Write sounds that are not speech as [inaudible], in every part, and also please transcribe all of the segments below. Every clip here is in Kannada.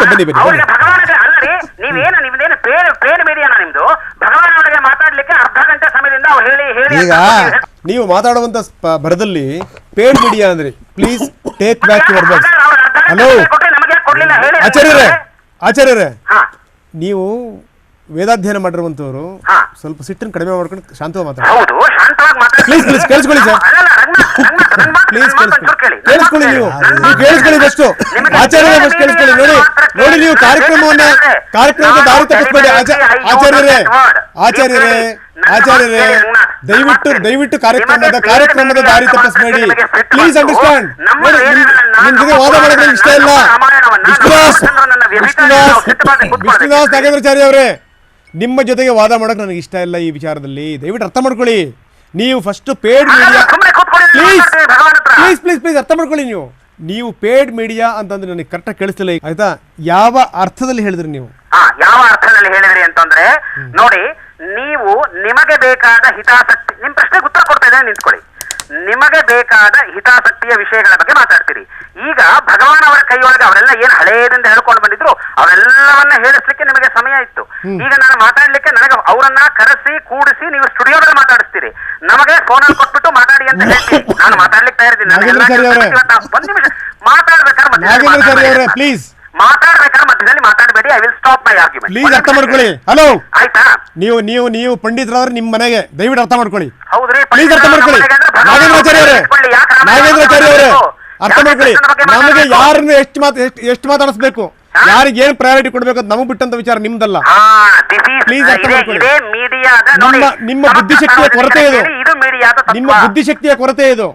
ಹೇಳ್ತಾ ಬನ್ನಿ ಬನ್ನಿ ಅವ್ರಿಗೆ ಬನ್ನಿ ಭಗವಾನ್ ಅಲ್ಲರಿ ನೀವೇನ ನಿಮ್ದೇನು ಪೇರ್ ಪೇರ್ ಮೀಡಿಯಾನ ನಿಮ್ದು? ಭಗವಾನ್ ಅವರಿಗೆ ಮಾತಾಡ್ಲಿಕ್ಕೆ ಅರ್ಧ ಗಂಟೆ ಸಮಯದಿಂದ ಅವ್ರು ಹೇಳಿ ಹೇಳಿ ಈಗ ನೀವು ಮಾತಾಡುವಂತ ಬರದಲ್ಲಿ ಪೇಡ್ ಮೀಡಿಯಾ ಅಂದ್ರೆ. Please take back your words ಅವ್ರು ಅರ್ಧ ಗಂಟೆ ಹಲೋ ಸಮಯ ಕೊಟ್ರೆ ನಮಗೆ ಕೊಡ್ಲಿಲ್ಲ ಹೇಳಿ ಆಚಾರ್ಯರೇ ಆಚಾರ್ಯರೇ ಹಾ. ನೀವು ವೇದಾಧ್ಯಯನ ಮಾಡಿರುವಂತವರು ಹಾ. ಸ್ವಲ್ಪ ಸಿಟ್ಟನ್ನು ಕಡಿಮೆ ಮಾಡ್ಕೊಂಡು ಶಾಂತವಾಗಿ ಮಾತಾಡಿ. ಹೌದು ಶಾಂತವಾಗಿ ಮಾತಾಡಿ. Please, please, ಕೇಳಿಸ್ಕೊಳ್ಳಿ ಸರ್ ಪ್ಲೀಸ್ ನನ್ನ ಮಾತು ಕೇಳಿ. ಕೇಳಿಸ್ಕೊಳ್ಳಿ. ನೀವು ನೀವು ಕೇಳಿಸ್ಕೊಳ್ಳಿ ಫಸ್ಟ್ ಆಚಾರ್ಯರೇ ಫಸ್ಟ್ ಕೇಳಿಸ್ಕೊಳ್ಳಿ. ನೋಡಿ ನೋಡಿ ನೀವು. ಕಾರ್ಯಕ್ರಮವನ್ನ ಕಾರ್ಯಕ್ರಮದ ದಾರಿ ತಪ್ಪಿಸ್ಬೇಡಿ ಆಚಾರ್ಯರೇ ಆಚಾರ್ಯರೇ ಆಚಾರ್ಯರೇ ದಯವಿಟ್ಟು ದಯವಿಟ್ಟು ಕಾರ್ಯಕ್ರಮದ ಕಾರ್ಯಕ್ರಮದ ದಾರಿ ತಪ್ಪಿಸ್ಬೇಡಿ. ಪ್ಲೀಸ್ ಅಂಡರ್ಸ್ಟ್ಯಾಂಡ್ ನಿಮ್ ಜೊತೆ ವಾದ ಮಾಡೋಕೆ ಇಷ್ಟ ಇಲ್ಲ. ವಿಷ್ಣುದಾಸ್ ವಿಷ್ಣುದಾಸ್. ವಿಷ್ಣುದಾಸ್ ನಾಗೇಂದ್ರಾಚಾರ್ಯ ಅವರೇ ನಿಮ್ಮ ಜೊತೆಗೆ ವಾದ ಮಾಡೋಕೆ ನನಗೆ ಇಷ್ಟ ಇಲ್ಲ ಈ ವಿಚಾರದಲ್ಲಿ. ದಯವಿಟ್ಟು ಅರ್ಥ ಮಾಡ್ಕೊಳ್ಳಿ. ನೀವು first paid media please. Please please please ಅರ್ಥ ಮಾಡ್ಕೊಳ್ಳಿ ನೀವು. ನೀವು ಪೇಡ್ ಮೀಡಿಯಾ ಅಂತಂದ್ರೆ ನನಗೆ ಕರೆಕ್ಟ್ ಕೇಳಿಸ್ತಿಲ್ಲ ಆಯ್ತಾ? ಯಾವ ಅರ್ಥದಲ್ಲಿ ಹೇಳಿದ್ರಿ ನೀವು? ಯಾವ ಅರ್ಥದಲ್ಲಿ ಹೇಳಿದ್ರಿ ಅಂತಂದ್ರೆ ನೋಡಿ ನೀವು ನಿಮಗೆ ಬೇಕಾದ ಹಿತಾಸಕ್ತಿ ನಿಮ್ ಪ್ರಶ್ನೆಗೆ ಉತ್ತರ ಕೊಡ್ತಾ ಇದ್ದೇನೆ ನಿಂತ್ಕೊಳ್ಳಿ. ನಿಮಗೆ ಬೇಕಾದ ಹಿತಾಸಕ್ತಿಯ ವಿಷಯಗಳ ಬಗ್ಗೆ ಮಾತಾಡ್ತೀರಿ. ಈಗ ಭಗವಾನ್ ಅವರ ಕೈಯೊಳಗೆ ಅವರೆಲ್ಲ ಏನ್ ಹಳೇದಿಂದ ಹೇಳ್ಕೊಂಡು ಬಂದಿದ್ರು ಹೇಳಿಸ್ಲಿಕ್ಕೆ ನಿಮಗೆ ಸಮಯ ಇತ್ತು. ಈಗ ನಾನು ಮಾತಾಡ್ಲಿಕ್ಕೆ ನನಗೆ ಅವರನ್ನ ಕರೆಸಿ ಕೂಡಿಸಿ ನೀವು ಸ್ಟುಡಿಯೋದಲ್ಲಿ ಮಾತಾಡಿಸ್ತೀರಿ. ನಮಗೆ ಫೋನಲ್ಲಿ ಕೊಟ್ಬಿಟ್ಟು ಮಾತಾಡಿ ಅಂತ ಹೇಳಿ [laughs] ನಾನು ಮಾತಾಡ್ಲಿಕ್ಕೆ ತಯಾರಿದ್ದೀನಿ. ನಾನು ಎಲ್ಲ ಒಂದ್ ನಿಮಿಷ. ಮಾತಾಡ್ಬೇಕಾದ್ರೆ ಮಧ್ಯದಲ್ಲಿ ಮಾತಾಡ್ಬೇಕಾದ್ರೆ ಮಧ್ಯದಲ್ಲಿ ಮಾತಾಡಬೇಡಿ. I will stop my argument please ಅರ್ಥ ಮಾಡ್ಕೊಳ್ಳಿ. ಹಲೋ ಆಯ್ತಾ? ನೀವು ನೀವು ನೀವು ಪಂಡಿತರವ್ರು ನಿಮ್ಮ ಮನೆಗೆ ದಯವಿಟ್ಟು ಅರ್ಥ ಮಾಡ್ಕೊಳ್ಳಿ. ಹೌದ್ರಿ ಪ್ಲೀಸ್ ಅರ್ಥ ಮಾಡ್ಕೊಳ್ಳಿ. ನಾಗೇಂದ್ರಾಚಾರ್ಯ ಅವರೇ. ನಾಗೇಂದ್ರಾಚಾರ್ಯ ಅವರೇ. ಅರ್ಥ ಮಾಡ್ಕೊಳ್ಳಿ. ನಮಗೆ ಯಾರನ್ನ ಎಷ್ಟು ಮಾತು ಎಷ್ಟು ಎಷ್ಟು ಮಾತಾಡಿಸ್ಬೇಕು? ಯಾರಿಗೆ ಏನ್ ಪ್ರಯಾರಿಟಿ ಕೊಡ್ಬೇಕು ನಮಗೆ ಬಿಟ್ಟಂತ ವಿಚಾರ ನಿಮ್ದಲ್ಲ. ಪ್ಲೀಸ್ ಅರ್ಥ ಮಾಡ್ಕೊಳ್ಳಿ. ನಿಮ್ಮ- ನಿಮ್ಮ ಬುದ್ಧಿಶಕ್ತಿಯ ಕೊರತೆ ಇದು. ನಿಮ್ಮ ಬುದ್ಧಿಶಕ್ತಿಯ ಕೊರತೆ ಇದು?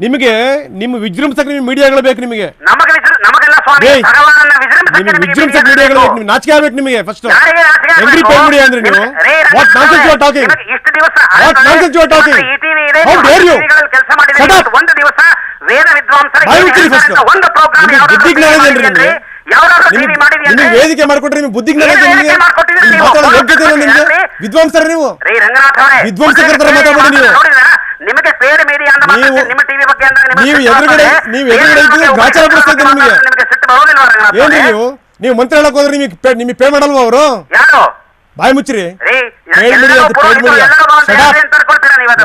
ನಿಮಗೆ ನಿಮ್ಮ ವಿಜೃಂಭಸಕ್ಕೆ ನಿಮ್ ಮೀಡಿಯಾಗಳು ಬೇಕು ನಿಮಗೆ. ಮೀಡಿಯಾಗಳು ಬೇಕು. ನಾಚಿಕೆ ಆಗ್ಬೇಕು ನಿಮಗೆ ಫಸ್ಟ್ ಮೀಡಿಯಾ ಅಂದ್ರೆ ನೀವು. What nonsense you are talking ಒಂದು ದಿವಸ ವೇದ ವಿದ್ವಾಂಸರ ಒಂದು ಪ್ರೋಗ್ರಾಮ್ ಬುದ್ಧಿ ಜ್ಞಾನ ಇದೆ ಏನ್ರಿ ನಿಮಗೆ? ನಿಮಗೆ ವೇದಿಕೆ ಮಾಡ್ಕೊಟ್ರಿ ನೀವು? ಮಾತಾಡೋ ಯೋಗ್ಯತೆ ನಿಮ್ಗೆ ವಿದ್ವಾಂಸರ ನೀವು. ವಿದ್ವಾಂಸರ ತರ ನೀವು. ನಿಮಗೆ ಪೇಡ್ ಮೀಡಿಯಾ ಅಂತ ನೀವು- ನಿಮ್ಮ ಟಿವಿ ಬಗ್ಗೆ ನೀವು ಎದುರುಗಡೆ- ನೀವು ಎದುರುಗಡೆ ಇದ್ದು ಗಾಚಾರ ಬಡಿಸ್ತಾ ಇದ್ದಾರೆ ನಿಮಗೆ. ನಿಮಗೆ ಸಿಟ್ಟು ಬರೋದಿಲ್ವಾ ರಂಗನಾಥ್ ಏನ್ರಿ ನೀವು? ನೀವು ಮಂತ್ರ ಹೇಳಕ್ ಹೋದ್ರೆ ನಿಮಗೆ ಪೇ ನಿಮಗೆ ಪೇ ಮಾಡಲ್ವಾ ಅವರು? ಯಾರು? ಬಾಯಿ ಮುಚ್ಚಿರಿ. ಪೇಡ್ ಮೀಡಿಯಾ ಅಂತ ಪೇಡ್ ಮೀಡಿಯಾ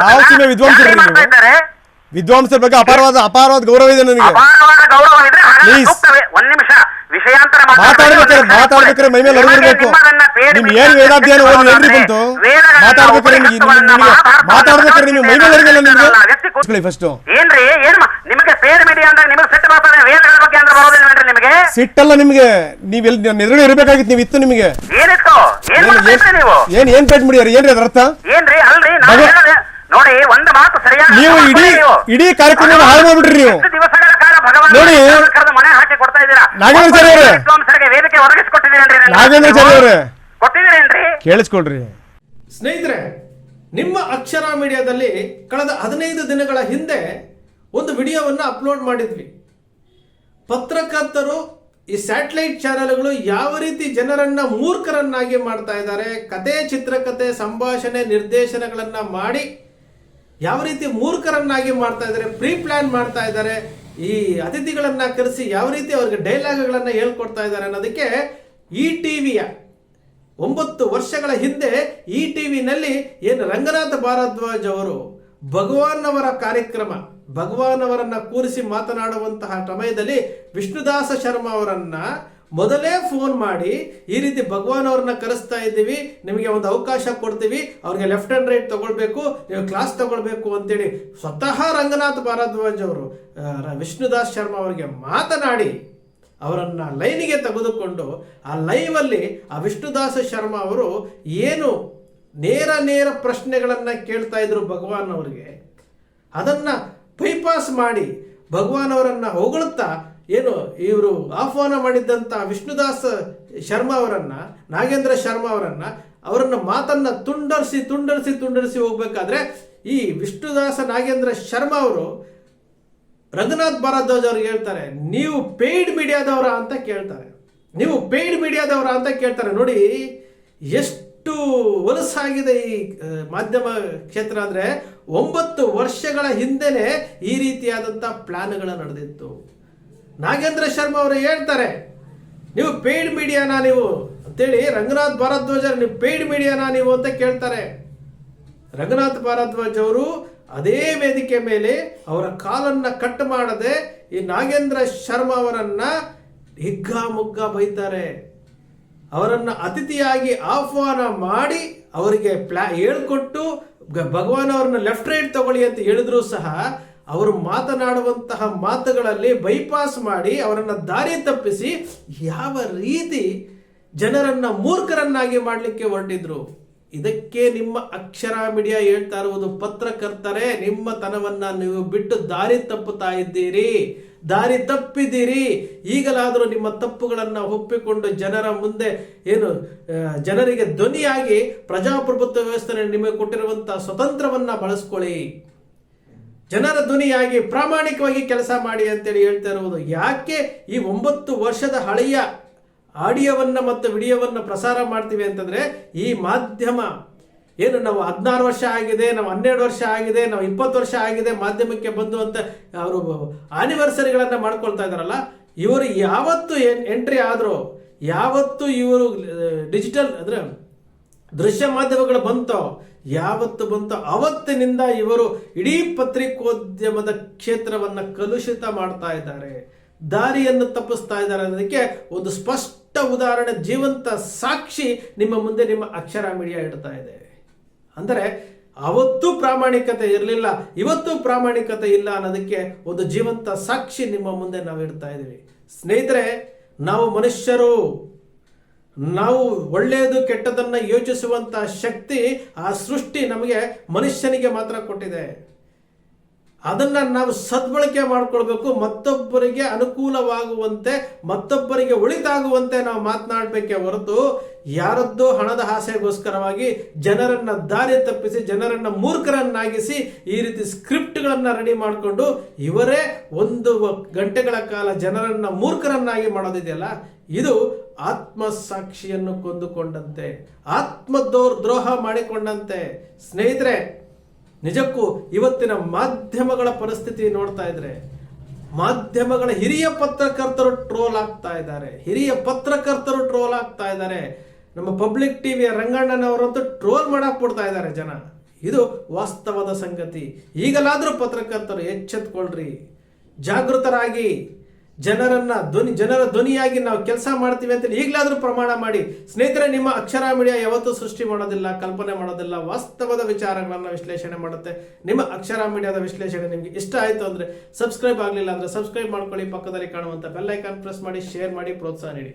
ಯಾವ ಸೀಮೆ ವಿದ್ವಾಂಸರು ನೀವು? ವಿದ್ವಾಂಸರ ಬಗ್ಗೆ ಅಪಾರವಾದ ಅಪಾರವಾದ ಗೌರವ ಇದೆ ನನಗೆ. ಅಪಾರವಾದ ಗೌರವ ಇದ್ರೆ Please. ಒಂದ್ ನಿಮಿಷ. ವಿಷಯಾಂತರ ಮಾತಾಡ್ಬೇಕಾದ್ರೆ ಮಾತಾಡ್ಬೇಕಾದ್ರೆ ಮೈ ಮೇಲೆ ಅರಿವು ಇರ್ಬೇಕು. ನಿಮ್ ಏನ್ ವೇದಾಧ್ಯಯನ ಓದಿ ಏನ್ರಿ ಬಂತು ಮಾತಾಡ್ಬೇಕಾದ್ರೆ ನಿಮಗೆ ಮಾತಾಡ್ಬೇಕಾದ್ರೆ ನಿಮಗೆ ಮೈ ಮೇಲೆ ಅರಿವಿಲ್ಲ ನಿಮಗೆ? ಫಸ್ಟ್ ಏನ್ರಿ ಏನ್ ನಿಮಗೆ ಪೇರ್ ಮೀಡಿಯಾ ಅಂದಾಗ ನಿಮಗೆ ಸಿಟ್ಟು ಬರ್ತದೆ ವೇದಗಳ ಬಗ್ಗೆ ಅಂದ್ರೆ ಬರೋದಿಲ್ವೇನ್ರಿ ನಿಮಗೆ. ಸಿಟ್ಟಲ್ಲ ನಿಮಗೆ. ನೀವು ಎಲ್ಲಿ ನೆರಳು ಇರಬೇಕಾಗಿತ್ತು ನೀವು ಇತ್ತು ನಿಮಗೆ. ಏನಿತ್ತು? ಏನ್ ಏನ್ ನೀವು? ಏನ್ ಏನ್ ಪೇಟ್ ಮಾಡಿಯಾರ ಏನ್ರಿ ಅದ್ರ ಅರ್ಥ? ಏನ್ರಿ ಅಲ್ರಿ ನೋಡಿ ಒಂದ್ ಮಾತು ಸರಿಯಾಗಿ ನೀವು ಇಡೀ ಇಡೀ ಕಾರ್ಯಕ್ರಮ ಹಾಳು ಮಾಡ್ಬಿಟ್ರಿ ನೀವು. ದಿವಸಗಳ ನೋಡಿ. ಕರೆದು ಮನೆ ಹಾಕಿ ಕೊಡ್ತಾ ಇದ್ದೀರಾ ನಾಗೇಂದ್ರಾಚಾರ್ಯ ಅವರೇ. ವೇದಿಕೆ ಒದಗಿಸಿಕೊಟ್ಟಿದ್ದೀರೇನ್ರಿ. ಕೊಟ್ಟಿದ್ದೀರೇನ್ರಿ ಕೇಳಿಸ್ಕೊಳ್ರಿ ಸ್ನೇಹಿತರೆ ನಿಮ್ಮ ಅಕ್ಷರ ಮೀಡಿಯಾದಲ್ಲಿ ಕಳೆದ ಹದಿನೈದು ದಿನಗಳ ಹಿಂದೆ ಒಂದು ವಿಡಿಯೋವನ್ನ ಅಪ್ಲೋಡ್ ಮಾಡಿದ್ವಿ ಪತ್ರಕರ್ತರು ಈ ಸ್ಯಾಟಲೈಟ್ ಚಾನೆಲ್ಗಳು ಯಾವ ರೀತಿ ಜನರನ್ನ ಮೂರ್ಖರನ್ನಾಗಿ ಮಾಡ್ತಾ ಇದ್ದಾರೆ ಕತೆ ಚಿತ್ರಕತೆ ಸಂಭಾಷಣೆ ನಿರ್ದೇಶನಗಳನ್ನ ಮಾಡಿ ಯಾವ ರೀತಿ ಮೂರ್ಖರನ್ನಾಗಿ ಮಾಡ್ತಾ ಇದ್ದಾರೆ ಪ್ರೀ ಪ್ಲಾನ್ ಮಾಡ್ತಾ ಇದ್ದಾರೆ ಈ ಅತಿಥಿಗಳನ್ನ ಕರೆಸಿ ಯಾವ ರೀತಿ ಅವ್ರಿಗೆ ಡೈಲಾಗ್ಗಳನ್ನ ಹೇಳ್ಕೊಡ್ತಾ ಇದ್ದಾರೆ ಅನ್ನೋದಕ್ಕೆ ಈ ಟಿವಿಯ ಒಂಬತ್ತು ವರ್ಷಗಳ ಹಿಂದೆ ಈ ಟಿವಿನಲ್ಲಿ ಏನು ರಂಗನಾಥ ಭಾರದ್ವಾಜ್ ಅವರು ಭಗವಾನ್ ಅವರ ಕಾರ್ಯಕ್ರಮ ಭಗವಾನ್ ಅವರನ್ನ ಕೂರಿಸಿ ಮಾತನಾಡುವಂತಹ ಸಮಯದಲ್ಲಿ ವಿಷ್ಣುದಾಸ ಶರ್ಮಾ ಅವರನ್ನ ಮೊದಲೇ ಫೋನ್ ಮಾಡಿ, ಈ ರೀತಿ ಭಗವಾನ್ ಅವ್ರನ್ನ ಕರೆಸ್ತಾ ಇದ್ದೀವಿ, ನಿಮಗೆ ಒಂದು ಅವಕಾಶ ಕೊಡ್ತೀವಿ, ಅವ್ರಿಗೆ ಲೆಫ್ಟ್ ಆ್ಯಂಡ್ ರೈಟ್ ತಗೊಳ್ಬೇಕು, ನೀವು ಕ್ಲಾಸ್ ತಗೊಳ್ಬೇಕು ಅಂತೇಳಿ ಸ್ವತಃ ರಂಗನಾಥ್ ಭಾರದ್ವಾಜ್ ಅವರು ವಿಷ್ಣುದಾಸ್ ಶರ್ಮಾ ಅವರಿಗೆ ಮಾತನಾಡಿ, ಅವರನ್ನ ಲೈನಿಗೆ ತೆಗೆದುಕೊಂಡು, ಆ ಲೈವ್ ಅಲ್ಲಿ ಆ ವಿಷ್ಣುದಾಸ ಶರ್ಮಾ ಅವರು ಏನು ನೇರ ನೇರ ಪ್ರಶ್ನೆಗಳನ್ನು ಕೇಳ್ತಾ ಇದ್ರು ಭಗವಾನ್ ಅವರಿಗೆ, ಅದನ್ನ ಬೈಪಾಸ್ ಮಾಡಿ, ಭಗವಾನ್ ಅವರನ್ನು ಹೊಗಳುತ್ತಾ ಏನು, ಇವರು ಆಹ್ವಾನ ಮಾಡಿದ್ದಂಥ ವಿಷ್ಣುದಾಸ್ ಶರ್ಮಾ ಅವರನ್ನ, ನಾಗೇಂದ್ರ ಶರ್ಮಾ ಅವರನ್ನ ಅವರನ್ನ ಮಾತನ್ನ ತುಂಡರಿಸಿ ತುಂಡರಿಸಿ ತುಂಡರಿಸಿ ಹೋಗ್ಬೇಕಾದ್ರೆ ಈ ವಿಷ್ಣುದಾಸ, ನಾಗೇಂದ್ರ ಶರ್ಮಾ ಅವರು ರಘುನಾಥ್ ಭಾರದ್ವಾಜ್ ಅವ್ರಿಗೆ ಹೇಳ್ತಾರೆ, ನೀವು ಪೇಯ್ಡ್ ಮೀಡಿಯಾದವರ ಅಂತ ಕೇಳ್ತಾರೆ. ನೀವು ಪೇಯ್ಡ್ ಮೀಡಿಯಾದವರ ಅಂತ ಕೇಳ್ತಾರೆ. ನೋಡಿ, ಎಷ್ಟು ಹೊಲಸಾಗಿದೆ ಈ ಮಾಧ್ಯಮ ಕ್ಷೇತ್ರ ಅಂದ್ರೆ ಒಂಬತ್ತು ವರ್ಷಗಳ ಹಿಂದೆನೆ ಈ ರೀತಿಯಾದಂಥ ಪ್ಲಾನ್ಗಳು ನಡೆದಿತ್ತು. ನಾಗೇಂದ್ರ ಶರ್ಮಾ ಅವರು ಹೇಳ್ತಾರೆ, ನೀವು ಪೇಯ್ಡ್ ಮೀಡಿಯಾನ ನೀವು ಅಂತೇಳಿ ರಂಗನಾಥ್ ಭಾರದ್ವಾಜ ನೀವು ಪೇಯ್ಡ್ ಮೀಡಿಯಾನ ನೀವು ಅಂತ ಕೇಳ್ತಾರೆ. ರಂಗನಾಥ್ ಭಾರದ್ವಾಜ್ ಅವರು ಅದೇ ವೇದಿಕೆ ಮೇಲೆ ಅವರ ಕಾಲನ್ನ ಕಟ್ ಮಾಡದೆ ಈ ನಾಗೇಂದ್ರ ಶರ್ಮಾ ಅವರನ್ನ ಹಿಗ್ಗಾಮುಗ್ಗ ಬೈತಾರೆ. ಅವರನ್ನ ಅತಿಥಿಯಾಗಿ ಆಹ್ವಾನ ಮಾಡಿ ಅವರಿಗೆ ಪ್ಲಾ ಹೇಳ್ಕೊಟ್ಟು, ಭಗವಾನ್ ಅವ್ರನ್ನ ಲೆಫ್ಟ್ ರೈಟ್ ತಗೊಳ್ಳಿ ಅಂತ ಹೇಳಿದ್ರು ಸಹ ಅವರು ಮಾತನಾಡುವಂತಹ ಮಾತುಗಳಲ್ಲಿ ಬೈಪಾಸ್ ಮಾಡಿ ಅವರನ್ನು ದಾರಿ ತಪ್ಪಿಸಿ ಯಾವ ರೀತಿ ಜನರನ್ನು ಮೂರ್ಖರನ್ನಾಗಿ ಮಾಡಲಿಕ್ಕೆ ಹೊರಟಿದ್ರು? ಇದಕ್ಕೆ ನಿಮ್ಮ ಅಕ್ಷರ ಮೀಡಿಯಾ ಹೇಳ್ತಾ ಇರುವುದು ಪತ್ರಕರ್ತರೇ ನಿಮ್ಮ ತನವನ್ನು ನೀವು ಬಿಟ್ಟು ದಾರಿ ತಪ್ಪುತ್ತಾ ಇದ್ದೀರಿ. ದಾರಿ ತಪ್ಪಿದ್ದೀರಿ. ಈಗಲಾದರೂ ನಿಮ್ಮ ತಪ್ಪುಗಳನ್ನು ಒಪ್ಪಿಕೊಂಡು ಜನರ ಮುಂದೆ ಏನು ಜನರಿಗೆ ಧ್ವನಿಯಾಗಿ ಪ್ರಜಾಪ್ರಭುತ್ವ ವ್ಯವಸ್ಥೆ ನಿಮಗೆ ಕೊಟ್ಟಿರುವಂಥ ಸ್ವತಂತ್ರವನ್ನ ಬಳಸ್ಕೊಳ್ಳಿ. ಜನರ ಧ್ವನಿಯಾಗಿ ಪ್ರಾಮಾಣಿಕವಾಗಿ ಕೆಲಸ ಮಾಡಿ ಅಂತೇಳಿ ಹೇಳ್ತಾ ಇರುವುದು. ಯಾಕೆ ಈ ಒಂಬತ್ತು ವರ್ಷದ ಹಳೆಯ ಆಡಿಯೋವನ್ನು ಮತ್ತು ವಿಡಿಯೋವನ್ನು ಪ್ರಸಾರ ಮಾಡ್ತೀವಿ ಅಂತಂದರೆ ಈ ಮಾಧ್ಯಮ ಏನು ನಾವು ಹದಿನಾರು ವರ್ಷ ಆಗಿದೆ, ನಾವು ಹನ್ನೆರಡು ವರ್ಷ ಆಗಿದೆ, ನಾವು ಇಪ್ಪತ್ತು ವರ್ಷ ಆಗಿದೆ, ಮಾಧ್ಯಮಕ್ಕೆ ಬಂದು ಅಂತ ಅವರು ಆನಿವರ್ಸರಿಗಳನ್ನು ಮಾಡ್ಕೊಳ್ತಾ ಇದ್ದಾರಲ್ಲ, ಇವರು ಯಾವತ್ತು ಎಂಟ್ರಿ ಆದರೂ, ಯಾವತ್ತು ಇವರು ಡಿಜಿಟಲ್ ಅಂದ್ರೆ ದೃಶ್ಯ ಮಾಧ್ಯಮಗಳು ಬಂತೋ, ಯಾವತ್ತು ಬಂತೋ, ಅವತ್ತಿನಿಂದ ಇವರು ಇಡೀ ಪತ್ರಿಕೋದ್ಯಮದ ಕ್ಷೇತ್ರವನ್ನ ಕಲುಷಿತ ಮಾಡ್ತಾ ಇದ್ದಾರೆ. ದಾರಿಯನ್ನು ತಪ್ಪಿಸ್ತಾ ಇದ್ದಾರೆ ಅನ್ನೋದಕ್ಕೆ ಒಂದು ಸ್ಪಷ್ಟ ಉದಾಹರಣೆ, ಜೀವಂತ ಸಾಕ್ಷಿ ನಿಮ್ಮ ಮುಂದೆ ನಿಮ್ಮ ಅಕ್ಷರ ಮೀಡಿಯಾ ಇಡ್ತಾ ಇದೆ. ಅಂದರೆ, ಅವತ್ತು ಪ್ರಾಮಾಣಿಕತೆ ಇರಲಿಲ್ಲ, ಇವತ್ತು ಪ್ರಾಮಾಣಿಕತೆ ಇಲ್ಲ ಅನ್ನೋದಕ್ಕೆ ಒಂದು ಜೀವಂತ ಸಾಕ್ಷಿ ನಿಮ್ಮ ಮುಂದೆ ನಾವು ಇಡ್ತಾ ಇದ್ದೀವಿ. ಸ್ನೇಹಿತರೆ, ನಾವು ಮನುಷ್ಯರು ನಾವು ಒಳ್ಳೆಯದು ಕೆಟ್ಟದನ್ನ ಯೋಚಿಸುವಂಥ ಶಕ್ತಿ ಆ ಸೃಷ್ಟಿ ನಮಗೆ ಮನುಷ್ಯನಿಗೆ ಮಾತ್ರ ಕೊಟ್ಟಿದೆ. ಅದನ್ನ ನಾವು ಸದ್ಬಳಕೆ ಮಾಡಿಕೊಳ್ಬೇಕು. ಮತ್ತೊಬ್ಬರಿಗೆ ಅನುಕೂಲವಾಗುವಂತೆ, ಮತ್ತೊಬ್ಬರಿಗೆ ಒಳಿತಾಗುವಂತೆ ನಾವು ಮಾತನಾಡಬೇಕೇ ಹೊರತು ಯಾರದ್ದೋ ಹಣದ ಆಸೆಗೋಸ್ಕರವಾಗಿ ಜನರನ್ನ ದಾರಿ ತಪ್ಪಿಸಿ, ಜನರನ್ನ ಮೂರ್ಖರನ್ನಾಗಿಸಿ ಈ ರೀತಿ ಸ್ಕ್ರಿಪ್ಟ್ಗಳನ್ನು ರೆಡಿ ಮಾಡಿಕೊಂಡು ಇವರೇ ಒಂದು ಗಂಟೆಗಳ ಕಾಲ ಜನರನ್ನ ಮೂರ್ಖರನ್ನಾಗಿ ಮಾಡೋದಿದೆಯಲ್ಲ? ಇದು ಆತ್ಮಸಾಕ್ಷಿಯನ್ನು ಕೊಂದುಕೊಂಡಂತೆ ಆತ್ಮದೋರ್ ದ್ರೋಹ ಮಾಡಿಕೊಂಡಂತೆ. ಸ್ನೇಹಿತರೆ, ನಿಜಕ್ಕೂ ಇವತ್ತಿನ ಮಾಧ್ಯಮಗಳ ಪರಿಸ್ಥಿತಿ ನೋಡ್ತಾ ಇದ್ರೆ, ಮಾಧ್ಯಮಗಳ ಹಿರಿಯ ಪತ್ರಕರ್ತರು ಟ್ರೋಲ್ ಆಗ್ತಾ ಇದ್ದಾರೆ. ಹಿರಿಯ ಪತ್ರಕರ್ತರು ಟ್ರೋಲ್ ಆಗ್ತಾ ಇದ್ದಾರೆ. ನಮ್ಮ ಪಬ್ಲಿಕ್ ಟಿವಿಯ ರಂಗಣ್ಣನವರಂತೂ ಟ್ರೋಲ್ ಮಾಡಕ್ ಬಿಡ್ತಾ ಇದ್ದಾರೆ ಜನ. ಇದು ವಾಸ್ತವದ ಸಂಗತಿ. ಈಗಲಾದರೂ ಪತ್ರಕರ್ತರು ಎಚ್ಚೆತ್ಕೊಳ್ರಿ. ಜಾಗೃತರಾಗಿ. ಜನರನ್ನ ಧ್ವನಿ, ಜನರ ಧ್ವನಿಯಾಗಿ ನಾವು ಕೆಲಸ ಮಾಡ್ತೀವಿ ಅಂತ ಈಗಲಾದರೂ ಪ್ರಮಾಣ ಮಾಡಿ ಸ್ನೇಹಿತರೆ, ನಿಮ್ಮ ಅಕ್ಷರ ಮೀಡಿಯಾ ಯಾವತ್ತೂ ಸೃಷ್ಟಿ ಮಾಡೋದಿಲ್ಲ, ಕಲ್ಪನೆ ಮಾಡೋದಿಲ್ಲ, ವಾಸ್ತವದ ವಿಚಾರಗಳನ್ನು ವಿಶ್ಲೇಷಣೆ ಮಾಡುತ್ತೆ. ನಿಮ್ಮ ಅಕ್ಷರ ಮೀಡಿಯಾದ ವಿಶ್ಲೇಷಣೆ ನಿಮಗೆ ಇಷ್ಟ ಆಯ್ತು ಅಂದ್ರೆ ಸಬ್ಸ್ಕ್ರೈಬ್ ಆಗಲಿಲ್ಲ ಅಂದ್ರೆ ಸಬ್ಸ್ಕ್ರೈಬ್ ಮಾಡ್ಕೊಳ್ಳಿ, ಪಕ್ಕದಲ್ಲಿ ಕಾಣುವಂತ ಬೆಲ್ಲೈಕಾನ್ ಪ್ರೆಸ್ ಮಾಡಿ ಶೇರ್ ಮಾಡಿ, ಪ್ರೋತ್ಸಾಹ ನೀಡಿ.